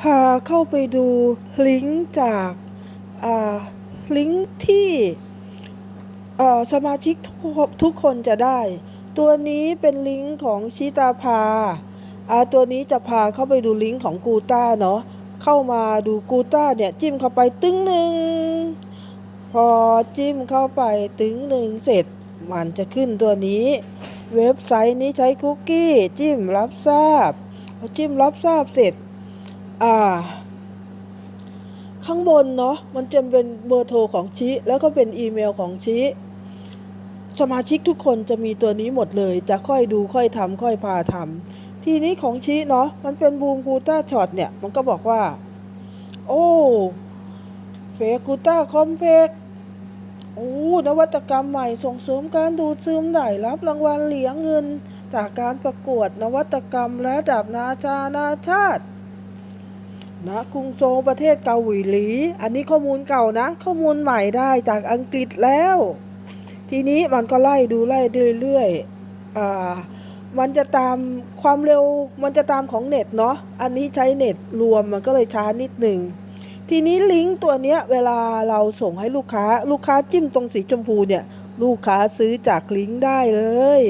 พาเข้าไปดูลิงก์จากลิงก์ที่สมาชิกทุกคนทุกคนจะได้ ตัวนี้เป็นลิงก์ของชิตาภาตัวนี้จะพาเข้าไปดูลิงก์ของกูต้าเนาะเข้ามาดูกูต้าเนี่ยจิ้มเข้าไปตึ้งหนึ่งพอจิ้มเข้าไปตึงหนึ่งเสร็จมันจะขึ้นตัวนี้ เว็บไซต์นี้ใช้คุกกี้ จิ้มรับทราบพอจิ้มรับทราบเสร็จ อ่า ข้างบนเนาะมันจะเป็นเบอร์โทรของชิ แล้วก็เป็นอีเมลของชิสมาชิกทุกคนจะมีตัวนี้หมดเลย จะค่อยดูค่อยทำค่อยพาทำทีนี้ของชิเนาะมันเป็นบูมกูต้าช็อตเนี่ย มันก็บอกว่า โอ้เฟกูต้าคอมเพกโอ้นวัตกรรมใหม่ส่งเสริมการดูดซึมได้รับรางวัลเหรียญเงิน จากการประกวดนวัตกรรมระดับนาชานาชาติ ณกรุงโซลประเทศเกาหลี อันนี้ข้อมูลเก่านะ ข้อมูลใหม่ได้จากอังกฤษแล้ว ทีนี้มันก็ไล่ดูไล่เรื่อยๆอ่ามันจะตามความเร็วมันจะตามของเน็ตเนาะอันนี้ใช้เน็ตรวมมันก็เลยช้านิดหนึ่งทีนี้ลิงก์ตัวเนี้ยเวลาเราส่งให้ลูกค้า ลูกค้าจิ้มตรงสีชมพูเนี่ย ลูกค้าซื้อจากลิงก์ได้เลย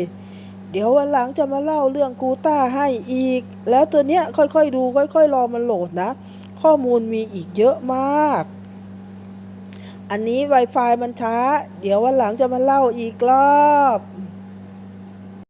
เดี๋ยววันหลังจะมาเล่าเรื่องกูต้าให้อีก แล้วตัวเนี้ยค่อยๆดูค่อยๆรอมันโหลดนะ ข้อมูลมีอีกเยอะมาก อันนี้ Wi-Fi มันช้า เดี๋ยววันหลังจะมาเล่าอีกรอบ